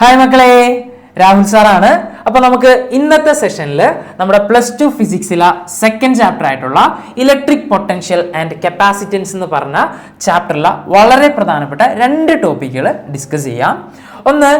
Hi മക്കളെ രാഹുൽ സാറാണ്. അപ്പൊ നമുക്ക് ഇന്നത്തെ സെഷനിൽ നമ്മുടെ പ്ലസ് ടു ഫിസിക്സിലെ സെക്കൻഡ് ചാപ്റ്റർ ആയിട്ടുള്ള ഇലക്ട്രിക് പൊട്ടൻഷ്യൽ ആൻഡ് കപ്പാസിറ്റൻസ് എന്ന് പറഞ്ഞ ചാപ്റ്ററിലെ വളരെ പ്രധാനപ്പെട്ട രണ്ട് ടോപ്പിക്കുകൾ ഡിസ്കസ് ചെയ്യാം. ഒന്ന്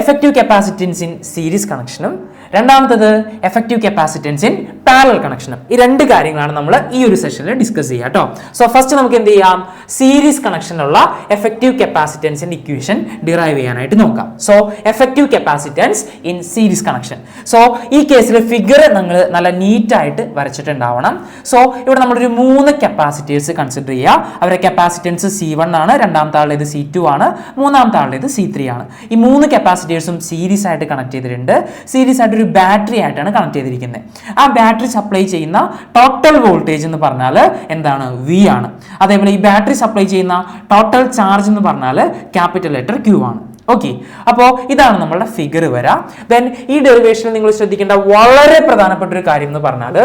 എഫക്റ്റീവ് കപ്പാസിറ്റൻസ് ഇൻ സീരീസ് കണക്ഷനും രണ്ടാമത്തത് എഫക്റ്റീവ് കപ്പാസിറ്റൻസ് ഇൻ പാരൽ കണക്ഷനും ഈ രണ്ട് കാര്യങ്ങളാണ് നമ്മൾ ഈ ഒരു സെഷനിൽ ഡിസ്കസ് ചെയ്യുക കേട്ടോ സോ ഫസ്റ്റ് നമുക്ക് എന്ത് ചെയ്യാം? സീരീസ് കണക്ഷനുള്ള എഫക്റ്റീവ് കപ്പാസിറ്റൻസിന്റെ ഇക്വേഷൻ ഡിറൈവ് ചെയ്യാനായിട്ട് നോക്കാം. So effective capacitance in series connection so ഈ കേസിൽ ഫിഗർ നിങ്ങൾ നല്ല നീറ്റായിട്ട് വരച്ചിട്ടുണ്ടാവണം. സോ ഇവിടെ നമ്മളൊരു മൂന്ന് കപ്പാസിറ്റേഴ്സ് കൺസിഡർ ചെയ്യുക. അവരുടെ കപ്പാസിറ്റൻസ് സി വൺ ആണ് രണ്ടാമത്തെ ആളുടേത് സി ടു ആണ് മൂന്നാമത്തെ ആളുടേത് സി ത്രീ ആണ്. ഈ മൂന്ന് കപ്പാസിറ്റേഴ്സും സീരീസ് ആയിട്ട് കണക്ട് ചെയ്തിട്ടുണ്ട്. സീരീസ് ആയിട്ട് ഒരു ബാറ്ററി ആയിട്ടാണ് കണക്ട് ചെയ്തിരിക്കുന്നത്. ആ ബാറ്ററി സപ്ലൈ ചെയ്യുന്ന ടോട്ടൽ വോൾട്ടേജ് എന്ന് പറഞ്ഞാൽ എന്താണ്? വി ആണ്. അതേപോലെ ഈ ബാറ്ററി സപ്ലൈ ചെയ്യുന്ന ടോട്ടൽ ചാർജ് എന്ന് പറഞ്ഞാൽ ക്യാപിറ്റൽ ലെറ്റർ ക്യൂ ആണ്. ഓക്കെ അപ്പോൾ ഇതാണ് നമ്മളുടെ ഫിഗർ വരാം. ദെൻ ഈ ഡെറിവേഷനിൽ നിങ്ങൾ ശ്രദ്ധിക്കേണ്ട വളരെ പ്രധാനപ്പെട്ട ഒരു കാര്യം എന്ന് പറഞ്ഞാൽ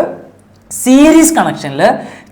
സീരീസ് കണക്ഷനിൽ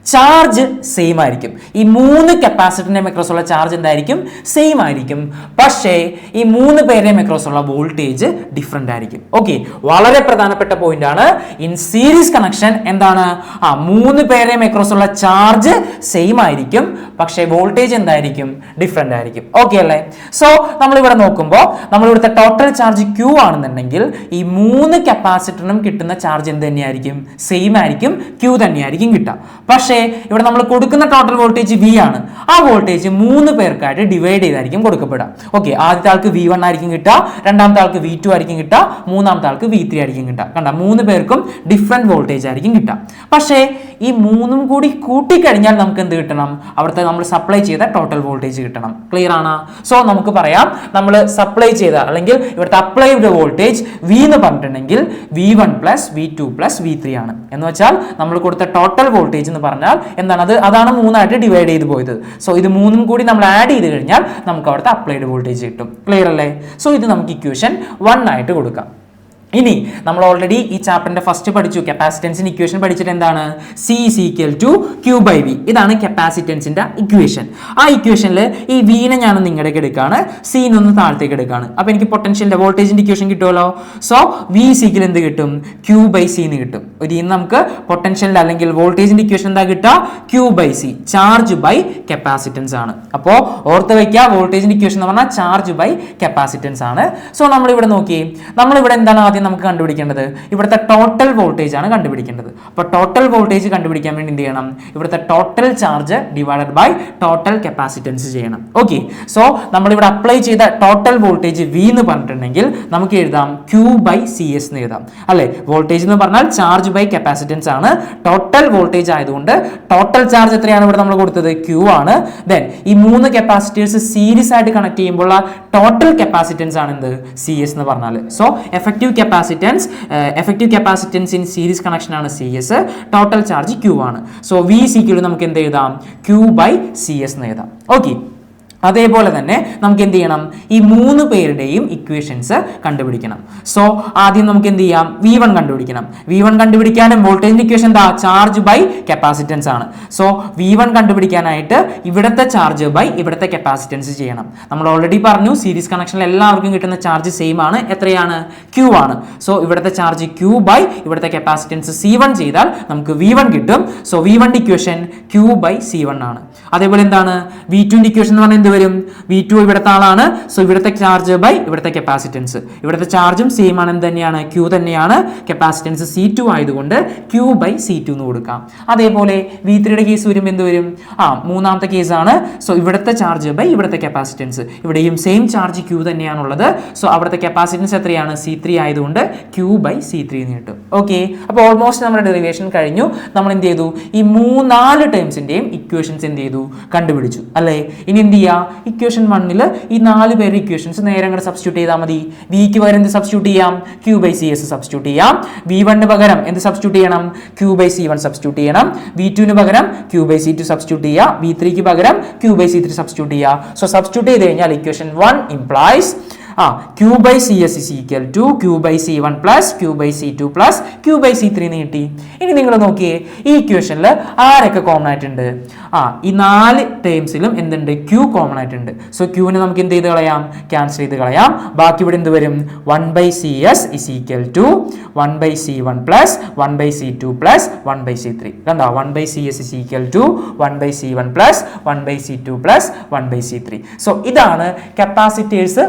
ചാർജ് സെയിം ആയിരിക്കും. ഈ മൂന്ന് കപ്പാസിറ്ററിന്റെ മെക്രോസുള്ള ചാർജ് എന്തായിരിക്കും? സെയിം ആയിരിക്കും. പക്ഷേ ഈ മൂന്ന് പേരുടെ മെക്രോസുള്ള വോൾട്ടേജ് ഡിഫറെന്റ് ആയിരിക്കും. ഓക്കെ വളരെ പ്രധാനപ്പെട്ട പോയിന്റ് ആണ്. ഇൻ സീരീസ് കണക്ഷൻ എന്താണ്? ആ മൂന്ന് പേരുടെ മെക്രോസുള്ള ചാർജ് സെയിം ആയിരിക്കും. പക്ഷേ വോൾട്ടേജ് എന്തായിരിക്കും? ഡിഫറെന്റ് ആയിരിക്കും. ഓക്കെ അല്ലേ? സോ നമ്മൾ ഇവിടെ നോക്കുമ്പോൾ നമ്മൾ ഇവിടുത്തെ ടോട്ടൽ ചാർജ് ക്യൂ ആണെന്നുണ്ടെങ്കിൽ ഈ മൂന്ന് കപ്പാസിറ്ററിനും കിട്ടുന്ന ചാർജ് എന്ത് തന്നെയായിരിക്കും? സെയിം ആയിരിക്കും. ക്യൂ തന്നെയായിരിക്കും കിട്ടുക. പക്ഷേ ഇവിടെ നമ്മൾ കൊടുക്കുന്ന ടോട്ടൽ വോൾട്ടേജ് വി ആണ്. ആ വോൾട്ടേജ് മൂന്ന് പേർക്കായിട്ട് ഡിവൈഡ് ചെയ്തായിരിക്കും കൊടുക്കപ്പെടുക. ഓക്കെ ആദ്യത്തെ ആൾക്ക് വി വൺ ആയിരിക്കും കിട്ടുക രണ്ടാമത്തെ ആൾക്ക് വി ടു ആയിരിക്കും കിട്ടുക മൂന്നാമത്തെ ആൾക്ക് വി ത്രീ ആയിരിക്കും കിട്ടുക. കണ്ട? മൂന്ന് പേർക്കും ഡിഫറെന്റ് വോൾട്ടേജ് ആയിരിക്കും കിട്ടുക. പക്ഷേ ഈ മൂന്നും കൂടി കൂട്ടിക്കഴിഞ്ഞാൽ നമുക്ക് എന്ത് കിട്ടണം? അവിടുത്തെ നമ്മൾ സപ്ലൈ ചെയ്ത ടോട്ടൽ വോൾട്ടേജ് കിട്ടണം. ക്ലിയർ ആണ്? സോ നമുക്ക് പറയാം നമ്മൾ സപ്ലൈ ചെയ്ത അല്ലെങ്കിൽ ഇവിടുത്തെ അപ്ലൈഡ് വോൾട്ടേജ് വി എന്ന് പറഞ്ഞിട്ടുണ്ടെങ്കിൽ V one plus V two plus V three ആണ്. എന്ന് വെച്ചാൽ നമ്മൾ കൊടുത്ത ടോട്ടൽ വോൾട്ടേജ് എന്ന് പറഞ്ഞാൽ എന്താണ്? അത് അതാണ് മൂന്നായിട്ട് ഡിവൈഡ് ചെയ്ത് പോയത്. സോ ഇത് മൂന്നും കൂടി നമ്മൾ ആഡ് ചെയ്ത് കഴിഞ്ഞാൽ നമുക്ക് അവിടുത്തെ അപ്ലൈഡ് വോൾട്ടേജ് കിട്ടും. ക്ലിയർ അല്ലേ? സോ ഇത് നമുക്ക് ഇക്വേഷൻ വൺ ആയിട്ട് കൊടുക്കാം. ഇനി നമ്മൾ ഓൾറെഡി ഈ ചാപ്റ്ററിന്റെ ഫസ്റ്റ് പഠിച്ചു. കപ്പാസിറ്റൻസിന് ഇക്വേഷൻ പഠിച്ചിട്ട് എന്താണ്? C equal to Q by V ഇതാണ് കപ്പാസിറ്റൻസിന്റെ ഇക്വേഷൻ ആ ഇക്വേഷനിൽ ഈ വീനെ ഞാൻ നിങ്ങളുടെ എടുക്കുകയാണ് ഒന്ന് താഴത്തേക്ക് എടുക്കുകയാണ് അപ്പോൾ എനിക്ക് പൊട്ടൻഷ്യലിന്റെ വോൾട്ടേജിന്റെ ഇക്വേഷൻ കിട്ടുമല്ലോ സോ വി സീക്കിൽ എന്ത് കിട്ടും? ക്യൂ ബൈ സി എന്ന് കിട്ടും. ഒരു ഇന്ന് നമുക്ക് പൊട്ടൻഷ്യലിന്റെ അല്ലെങ്കിൽ വോൾട്ടേജിന്റെ ഇക്വേഷൻ എന്താ കിട്ടുക? Q by C charge by capacitance ആണ്. അപ്പോൾ ഓർത്ത് വയ്ക്കുക വോൾട്ടേജിന്റെ ഇക്വേഷൻ എന്ന് പറഞ്ഞാൽ ചാർജ് ബൈ കപ്പാസിറ്റൻസ് ആണ്. സോ നമ്മൾ ഇവിടെ നോക്കി നമ്മൾ ഇവിടെ എന്താണ് ആദ്യം നമുക്ക് കണ്ടുപിടിക്കേണ്ടത് ഇവിടുത്തെ ടോട്ടൽ വോൾട്ടേജ് ആണ് കണ്ടുപിടിക്കേണ്ടത്. അപ്പോൾ ടോട്ടൽ വോൾട്ടേജ് കണ്ടുപിടിക്കാൻ വേണ്ടി എന്ത് ചെയ്യണം? ഇവിടുത്തെ total charge divided by total capacitance ചെയ്യണം. ഓക്കെ സോ നമ്മൾ ഇവിടെ അപ്ലൈ ചെയ്ത ടോട്ടൽ വോൾട്ടേജ് വി എന്ന് പറഞ്ഞിട്ടുണ്ടെങ്കിൽ നമുക്ക് എഴുതാം ക്യൂ ബൈ സി എസ് എന്ന് എഴുതാം. അല്ലെ? വോൾട്ടേജ് എന്ന് പറഞ്ഞാൽ ചാർജ് ബൈ കപ്പാസിറ്റൻസ് ആണ്. ടോട്ടൽ വോൾട്ടേജ് ആയതുകൊണ്ട് ടോട്ടൽ ചാർജ് എത്രയാണ് ഇവിടെ നമ്മൾ കൊടുത്തത്? ക്യൂ ആണ്. ദെൻ ഈ മൂന്ന് കപ്പാസിറ്റേഴ്സ് സീരീസ് ആയിട്ട് കണക്ട് ചെയ്യുമ്പോൾ ടോട്ടൽ കപ്പാസിറ്റൻസ് ആണ് എന്ത്? സി എസ് എന്ന് പറഞ്ഞാൽ so effective capacitance effective capacitance in series connection ആണ് C S total charge Q ആണ് സോ വി സി ക്യൂ നമുക്ക് എന്ത് എഴുതാം? ക്യൂ ബൈ സി എസ് എന്ന് എഴുതാം. ഓക്കെ അതേപോലെ തന്നെ നമുക്ക് എന്ത് ചെയ്യണം? ഈ മൂന്ന് പേരുടെയും ഇക്വേഷൻസ് കണ്ടുപിടിക്കണം. സോ ആദ്യം നമുക്ക് എന്ത് ചെയ്യാം? വി വൺ കണ്ടുപിടിക്കണം. വി വൺ കണ്ടുപിടിക്കാനും വോൾട്ടേജിന്റെ ഇക്വേഷൻ എന്താ ചാർജ് ബൈ കപ്പാസിറ്റൻസ് ആണ്. സോ വി വൺ കണ്ടുപിടിക്കാനായിട്ട് ഇവിടുത്തെ ചാർജ് ബൈ ഇവിടുത്തെ കപ്പാസിറ്റൻസ് ചെയ്യണം. നമ്മൾ ഓൾറെഡി പറഞ്ഞു സീരീസ് കണക്ഷനിൽ എല്ലാവർക്കും കിട്ടുന്ന ചാർജ് സെയിം ആണ്. എത്രയാണ്? ക്യൂ ആണ്. സോ ഇവിടുത്തെ ചാർജ് ക്യൂ ബൈ ഇവിടുത്തെ കപ്പാസിറ്റൻസ് സി വൺ ചെയ്താൽ നമുക്ക് വി വൺ കിട്ടും. So V one equation Q by C one ആണ്. അതേപോലെ എന്താണ്? വി ടുവിന്റെ ഇക്വേഷൻ എന്ന് പറഞ്ഞാൽ എന്ത് വരും. വി ടു ഇവിടുത്തെ ആളാണ്. സോ ഇവിടുത്തെ ചാർജ് ബൈ ഇവിടുത്തെ കപ്പാസിറ്റൻസ് ഇവിടുത്തെ ചാർജും സെയിം ആണ് എന്ത് തന്നെയാണ്. ക്യൂ തന്നെയാണ്. കപ്പാസിറ്റൻസ് സി ടു ആയതുകൊണ്ട് ക്യൂ ബൈ സി ടു എന്ന് കൊടുക്കാം. അതേപോലെ വി ത്രീയുടെ കേസ് വരുമ്പോൾ എന്ത് വരും? ആ മൂന്നാമത്തെ കേസാണ് സോ ഇവിടുത്തെ ചാർജ് ബൈ ഇവിടുത്തെ കപ്പാസിറ്റൻസ് ഇവിടെയും സെയിം ചാർജ് ക്യൂ തന്നെയാണുള്ളത്. സോ അവിടുത്തെ കപ്പാസിറ്റൻസ് എത്രയാണ്? സി ത്രീ ആയതുകൊണ്ട് ക്യൂ ബൈ സി ത്രീ എന്ന് കിട്ടും. ഓക്കെ അപ്പോൾ ഓൾമോസ്റ്റ് നമ്മുടെ ഡെറിവേഷൻ കഴിഞ്ഞു. നമ്മൾ എന്ത് ചെയ്തു? ഈ മൂന്നാൽ ടേംസിന്റെയും ഇക്വേഷൻസ് എന്ത് ചെയ്തു? കണ്ടുപിടിച്ചു. അല്ലേ? ഇനി എന്ത് ചെയ്യുക ഇക്വേഷൻ വണ്ണിൽ ഈ നാല് പേര് ഇക്വേഷൻസ് നേരെ അങ്ങോട്ട് സബ്സ്റ്റിറ്റ്യൂട്ട് ചെയ്താൽ മതി. വിക്ക് പകരം എന്ത് സബ്സ്റ്റിറ്റ്യൂട്ട് ചെയ്യാം? Q by C S substitute ചെയ്യാം. വി വണ്ണിന് പകരം എന്ത് സബ്സ്റ്റിറ്റ്യൂട്ട് ചെയ്യണം? Q by C one substitute ചെയ്യണം. വി ടുവിന് പകരം Q by C two substitute ചെയ്യുക വി ത്രീക്ക് പകരം Q by C three substitute ചെയ്യുക സോ സബ്സ്റ്റിറ്റ്യൂട്ട് ചെയ്ത് കഴിഞ്ഞാൽ ഇക്വേഷൻ വൺ ഇംപ്ലൈസ് ആ Q by C S is equal to Q by C one plus Q by C two plus Q by C three നീട്ടി ഇനി നിങ്ങൾ നോക്കിയേ ഈ ഇക്വേഷനിൽ ആരൊക്കെ കോമൺ ആയിട്ടുണ്ട് ആ ഈ നാല് ടേംസിലും എന്തുണ്ട് ക്യൂ കോമൺ ആയിട്ടുണ്ട് സോ ക്യൂവിനെ നമുക്ക് എന്ത് ചെയ്ത് കളയാം ക്യാൻസൽ ചെയ്ത് കളയാം ബാക്കി ഇവിടെ എന്ത് വരും one by C S is equal to one by C one plus one by C two plus one by C three കണ്ടോ one by C S is equal to one by C one plus one by C two plus one by C three so ഇതാണ് capacitors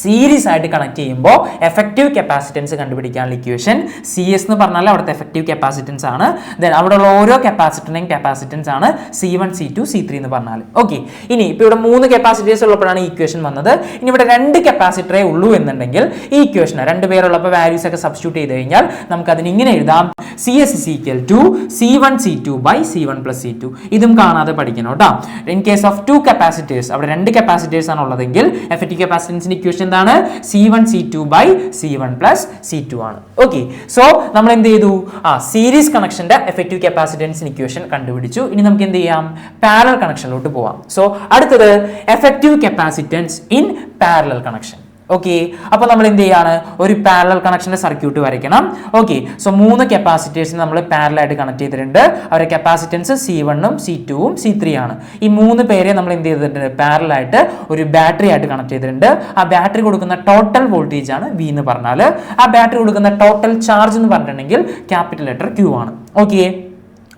series ആയിട്ട് connect ചെയ്യുമ്പോൾ effective capacitance കണ്ടുപിടിക്കാനുള്ള equation C S എന്ന് പറഞ്ഞാൽ അവിടുത്തെ effective capacitance ആണ്. Then അവിടെയുള്ള ഓരോ കപ്പാസിറ്ററിനെയും കപ്പാസിറ്റൻസ് ആണ് C one C two C three എന്ന് പറഞ്ഞാൽ. ഓക്കെ ഇനി ഇപ്പോൾ ഇവിടെ മൂന്ന് കപ്പാസിറ്റീസ് ഉള്ളപ്പോഴാണ് ഈ ഇക്വേഷൻ വന്നത്. ഇനി ഇവിടെ രണ്ട് കപ്പാസിറ്ററേ ഉള്ളൂ എന്നുണ്ടെങ്കിൽ ഈ ഇക്വേഷൻ രണ്ട് പേരുള്ളപ്പോൾ വാല്യൂസ് ഒക്കെ സബ്സ്റ്റിറ്റ്യൂട്ട് ചെയ്ത് കഴിഞ്ഞാൽ നമുക്ക് അതിന് ഇങ്ങനെ എഴുതാം. C S is equal to C one C two by C one plus C two ഇതും കാണാതെ പഠിക്കണം കേട്ടോ. In case of two capacitors അവിടെ രണ്ട് കപ്പാസിറ്റേഴ്സ് ആണ് ഉള്ളതെങ്കിൽ എഫക്റ്റീവ് കപ്പാസിറ്റൻസിന്റെ ഇക്വേഷൻ എന്താണ്? C one C two by C one plus C two ആണ്. ഓക്കെ സോ നമ്മൾ എന്ത് ചെയ്തു? ആ സീരീസ് കണക്ഷന്റെ എഫക്റ്റീവ് കപ്പാസിറ്റൻസ് ഇക്വേഷൻ കണ്ടുപിടിച്ചു. ഇനി നമുക്ക് എന്ത് ചെയ്യാം? പാരലൽ കണക്ഷനിലോട്ട് പോവാം. സോ അടുത്തത് effective capacitance in parallel connection okay അപ്പോൾ നമ്മൾ എന്ത് ചെയ്യാണ്? ഒരു പാരലൽ കണക്ഷന്റെ സർക്യൂട്ട് വരയ്ക്കണം. ഓക്കെ സോ മൂന്ന് കപ്പാസിറ്റേഴ്സ് നമ്മൾ പാരലായിട്ട് കണക്ട് ചെയ്തിട്ടുണ്ട്. അവരുടെ കപ്പാസിറ്റൻസ് സി വണ്ണും സി ടുവും സി ത്രീ ആണ്. ഈ മൂന്ന് പേരെ നമ്മൾ എന്ത് ചെയ്തിട്ടുണ്ട്? പാരലായിട്ട് ഒരു ബാറ്ററി ആയിട്ട് കണക്ട് ചെയ്തിട്ടുണ്ട്. ആ ബാറ്ററി കൊടുക്കുന്ന ടോട്ടൽ വോൾട്ടേജ് ആണ് വി എന്ന് പറഞ്ഞാൽ ആ ബാറ്ററി കൊടുക്കുന്ന ടോട്ടൽ ചാർജ് എന്ന് പറഞ്ഞിട്ടുണ്ടെങ്കിൽ ക്യാപിറ്റൽ ലെറ്റർ ക്യൂ ആണ്. ഓക്കെ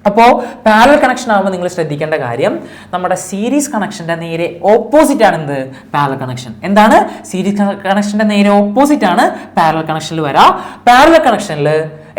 അപ്പോൾ പാരൽ കണക്ഷൻ ആകുമ്പോൾ നിങ്ങൾ ശ്രദ്ധിക്കേണ്ട കാര്യം നമ്മുടെ സീരീസ് കണക്ഷന്റെ നേരെ ഓപ്പോസിറ്റ് ആണ് എന്ത്? പാരൽ കണക്ഷൻ എന്താണ്? സീരീസ് കണക്ഷന്റെ നേരെ ഓപ്പോസിറ്റ് ആണ് പാരൽ കണക്ഷനിൽ വരാം. പാരൽ കണക്ഷനിൽ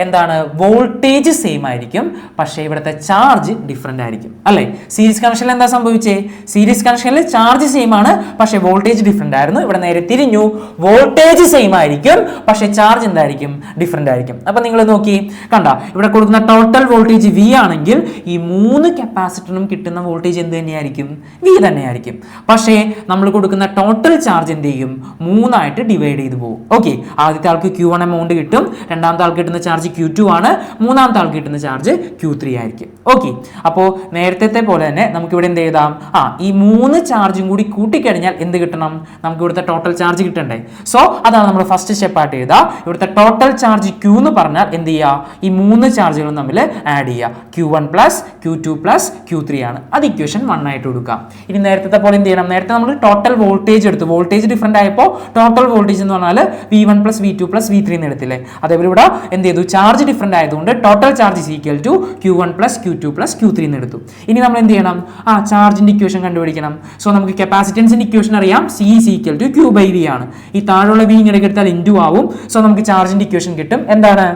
എന്താണ് വോൾട്ടേജ് സെയിം ആയിരിക്കും പക്ഷേ ഇവിടുത്തെ ചാർജ് ഡിഫറെന്റ് ആയിരിക്കും. അല്ലേ? സീരീസ് കണക്ഷനിൽ എന്താ സംഭവിച്ചേ? സീരീസ് കണക്ഷനിൽ ചാർജ് സെയിം ആണ് പക്ഷേ വോൾട്ടേജ് ഡിഫറെന്റ് ആയിരുന്നു. ഇവിടെ നേരെ തിരിഞ്ഞു. വോൾട്ടേജ് സെയിം ആയിരിക്കും പക്ഷേ ചാർജ് എന്തായിരിക്കും? ഡിഫറെന്റ് ആയിരിക്കും. അപ്പം നിങ്ങൾ നോക്കി കണ്ട ഇവിടെ കൊടുക്കുന്ന ടോട്ടൽ വോൾട്ടേജ് വി ആണെങ്കിൽ ഈ മൂന്ന് കപ്പാസിറ്ററിനും കിട്ടുന്ന വോൾട്ടേജ് എന്ത് തന്നെയായിരിക്കും? വി തന്നെയായിരിക്കും. പക്ഷേ നമ്മൾ കൊടുക്കുന്ന ടോട്ടൽ ചാർജ് എന്ത് ചെയ്യും? മൂന്നായിട്ട് ഡിവൈഡ് ചെയ്ത് പോകും ഓക്കെ ആദ്യത്തെ ആൾക്ക് ക്യൂ വൺ എമൗണ്ട് കിട്ടും രണ്ടാമത്തെ ആൾക്ക് കിട്ടുന്ന ചാർജ് ക്യൂ ടു ആണ്. മൂന്നാമത്തെ ആൾക്ക് കിട്ടുന്ന ചാർജ് ക്യൂ ത്രീ ആയിരിക്കും. ഓക്കെ അപ്പോൾ നേരത്തെ പോലെ തന്നെ നമുക്ക് ഇവിടെ എന്ത് എഴുതാം? ആ ഈ മൂന്ന് ചാർജും കൂടി കൂട്ടിക്കഴിഞ്ഞാൽ എന്ത് കിട്ടണം? നമുക്ക് ഇവിടുത്തെ ടോട്ടൽ ചാർജ് കിട്ടണ്ടേ. സോ അതാണ് നമ്മൾ ഫസ്റ്റ് സ്റ്റെപ്പ് ആയിട്ട് എഴുതുക ഇവിടുത്തെ ടോട്ടൽ ചാർജ് ക്യൂ എന്ന് പറഞ്ഞാൽ എന്ത് ചെയ്യുക ഈ മൂന്ന് ചാർജുകളും തമ്മിൽ ആഡ് ചെയ്യുക Q one plus Q two plus Q three ആണ്. അത് ഇക്വേഷൻ വൺ ആയിട്ട് കൊടുക്കാം. ഇനി നേരത്തെ പോലെ എന്ത് ചെയ്യണം? നേരത്തെ നമ്മൾ ടോട്ടൽ വോൾട്ടേജ് എടുത്ത്. വോൾട്ടേജ് ഡിഫറെന്റ് ആയപ്പോൾ ടോട്ടൽ വോൾട്ടേജ് എന്ന് പറഞ്ഞാൽ V one plus V two plus V three എന്ന് എടുത്തില്ലേ? അതേപോലെ ഇവിടെ എന്ത് ചെയ്തു? ചാർജ് ഡിഫറെന്റ് ആയതുകൊണ്ട് total charge is equal to Q one plus Q two plus Q three എന്ന് എടുത്തു. ഇനി നമ്മൾ എന്ത് ചെയ്യണം? ആ ചാർജിന്റെ ഇക്വേഷൻ കണ്ടുപിടിക്കണം. സോ നമുക്ക് കപ്പാസിറ്റൻസിന്റെ ഇക്വേഷൻ അറിയാം. C is equal to Q by V ആണ്. ഈ താഴെയുള്ള വി ഇങ്ങനെ എടുത്താൽ ഇന്റു ആവും. സോ നമുക്ക് ചാർജിന്റെ ഇക്വേഷൻ കിട്ടും. എന്താണ്?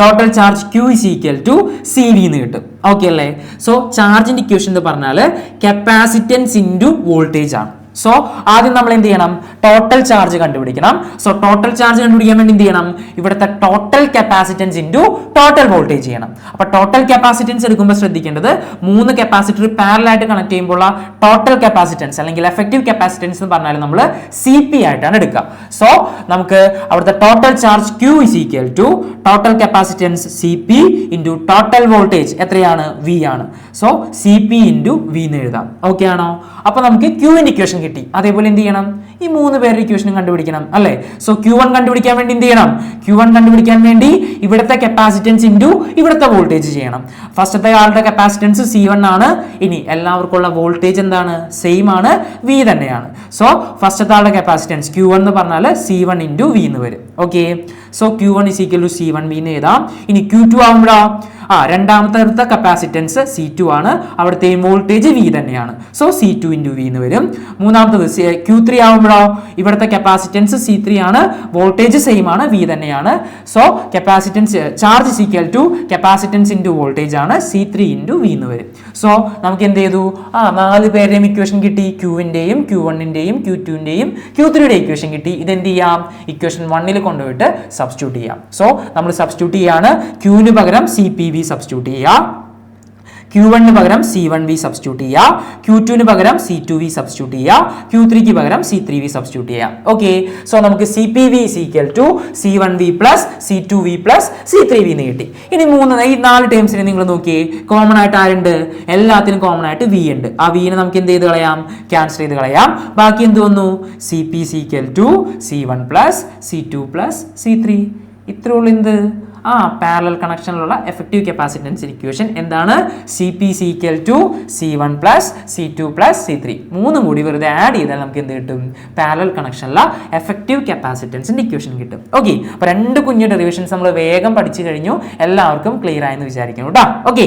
Total charge Q is equal to C V എന്ന് കിട്ടും. ഓക്കെ അല്ലേ? സോ ചാർജിന്റെ ഇക്വേഷൻ എന്ന് പറഞ്ഞാൽ കപ്പാസിറ്റൻസ് ഇന്റു വോൾട്ടേജ് ആണ്. സോ ആദ്യം നമ്മൾ എന്ത് ചെയ്യണം? ടോട്ടൽ ചാർജ് കണ്ടുപിടിക്കണം. സോ ടോട്ടൽ ചാർജ് കണ്ടുപിടിക്കാൻ വേണ്ടി എന്ത് ചെയ്യണം? ഇവിടുത്തെ total capacitance into total voltage ചെയ്യണം. അപ്പൊ ടോട്ടൽ കപ്പാസിറ്റൻസ് എടുക്കുമ്പോൾ ശ്രദ്ധിക്കേണ്ടത് മൂന്ന് കപ്പാസിറ്റർ പാരലായിട്ട് കണക്ട് ചെയ്യുമ്പോൾ ടോട്ടൽ കപ്പാസിറ്റൻസ് അല്ലെങ്കിൽ എഫക്റ്റീവ് കപ്പാസിറ്റൻസ് എന്ന് പറഞ്ഞാൽ നമ്മൾ സി പി ആയിട്ടാണ് എടുക്കുക. സോ നമുക്ക് അവിടുത്തെ total charge Q is equal to total capacitance C P into total voltage എത്രയാണ്? വി ആണ്. So C P into V എന്ന് എഴുതാം. ഓക്കെ ആണോ? അപ്പൊ നമുക്ക് ക്യൂവിന്റെ ഇക്വേഷൻ കിട്ടി. അതേപോലെ എന്ത് ചെയ്യണം? ഈ മൂന്ന് പേരുടെ ഇക്വേഷനും കണ്ടുപിടിക്കണം അല്ലേ? സോ ക്യൂ വൺ കണ്ടുപിടിക്കാൻ വേണ്ടി എന്ത് ചെയ്യണം? ക്യൂ വൺ കണ്ടുപിടിക്കാൻ വേണ്ടി ഇവിടുത്തെ കപ്പാസിറ്റൻസ് ഇന്റു ഇവിടുത്തെ വോൾട്ടേജ് ചെയ്യണം. ഫസ്റ്റത്തെ ആളുടെ കപ്പാസിറ്റൻസ് സി വൺ ആണ്. ഇനി എല്ലാവർക്കും ഉള്ള വോൾട്ടേജ് എന്താണ്? സെയിം ആണ്. വി തന്നെയാണ്. സോ ഫസ്റ്റത്തെ ആളുടെ കപ്പാസിറ്റൻസ് ക്യൂ വൺ എന്ന് പറഞ്ഞാൽ സി വൺ ഇന്റു വി എന്ന് വരും. Okay so Q one is equal to C one V എന്ന് എഴുതാം. ഇനി ക്യൂ ടു ആകുമ്പോഴോ ആ രണ്ടാമത്തെ കപ്പാസിറ്റൻസ് സി ടു ആണ്. അവിടുത്തെ വോൾട്ടേജ് വി തന്നെയാണ്. So C two into V എന്ന് വരും. മൂന്നാമത്തത് ക്യൂ ത്രീ ആകുമ്പോഴോ ഇവിടുത്തെ കപ്പാസിറ്റൻസ് സി ത്രീ ആണ്. വോൾട്ടേജ് സെയിം ആണ് വി തന്നെയാണ്. So capacitance charge is equal to capacitance into voltage ആണ് സി ത്രീ ഇന്റു വി എന്ന് വരും. സോ നമുക്ക് എന്ത് ചെയ്തു? ആ നാല് പേരുടെയും ഇക്വേഷൻ കിട്ടി. ക്യൂവിന്റെയും ക്യൂ വണ്ണിന്റെയും ക്യൂ ടുവിന്റെയും ക്യൂ ത്രീയുടെ ഇക്വേഷൻ കിട്ടി. ഇതെന്ത് ചെയ്യാം? ഇക്വേഷൻ വണ്ണിൽ കൊണ്ടുപോയിട്ട് സബ്സ്റ്റിറ്റ്യൂട്ട് ചെയ്യാം. സോ നമ്മൾ സബ്സ്റ്റിറ്റ്യൂട്ട് ചെയ്യാണ്. ക്യൂവിന് പകരം സി പി വി സബ്സ്റ്റിറ്റ്യൂട്ട് ചെയ്യുക ക്യൂ വണ്ണിന് പകരം സി വൺ വി സബ്സ്റ്റിറ്റ്യൂട്ട് ചെയ്യുക ക്യൂ ടുവിന് പകരം സി ടു വി സബ്സ്റ്റിറ്റ്യൂട്ട് ചെയ്യുക ക്യൂ ത്രീക്ക് പകരം സി ത്രീ വി സബ്സ്റ്റിറ്റ്യൂട്ട് ചെയ്യുക ഓക്കെ സോ നമുക്ക് C P V equal to C one V plus C two V plus C three V എന്ന് കിട്ടി. ഇനി മൂന്ന് ഈ നാല് ടേംസിനെ നിങ്ങൾ നോക്കിയേ. കോമൺ ആയിട്ട് ആരുണ്ട്? എല്ലാത്തിനും കോമൺ ആയിട്ട് വി ഉണ്ട്. ആ വിനെ നമുക്ക് എന്ത് ചെയ്ത് കളയാം? ക്യാൻസൽ ചെയ്ത് കളയാം. ബാക്കി എന്ത് വന്നു? C P equal to C one plus C two plus C three ഇത്രയുള്ളൂ എന്ത്? ആ പാരലൽ കണക്ഷനിലുള്ള എഫക്റ്റീവ് കപ്പാസിറ്റൻസ് ഇക്വേഷൻ എന്താണ്? C P C equal to C one plus C two plus C three മൂന്നും കൂടി വെറുതെ ആഡ് ചെയ്താൽ നമുക്ക് എന്ത് കിട്ടും? പാരലൽ കണക്ഷനിലുള്ള എഫക്റ്റീവ് കപ്പാസിറ്റൻസിന്റെ ഇക്വേഷൻ കിട്ടും. ഓക്കെ അപ്പോൾ രണ്ട് കുഞ്ഞു ഡെറിവേഷൻസ് നമ്മൾ വേഗം പഠിച്ചു കഴിഞ്ഞു. എല്ലാവർക്കും ക്ലിയർ ആയെന്ന് വിചാരിക്കുന്നു കേട്ടോ ഓക്കെ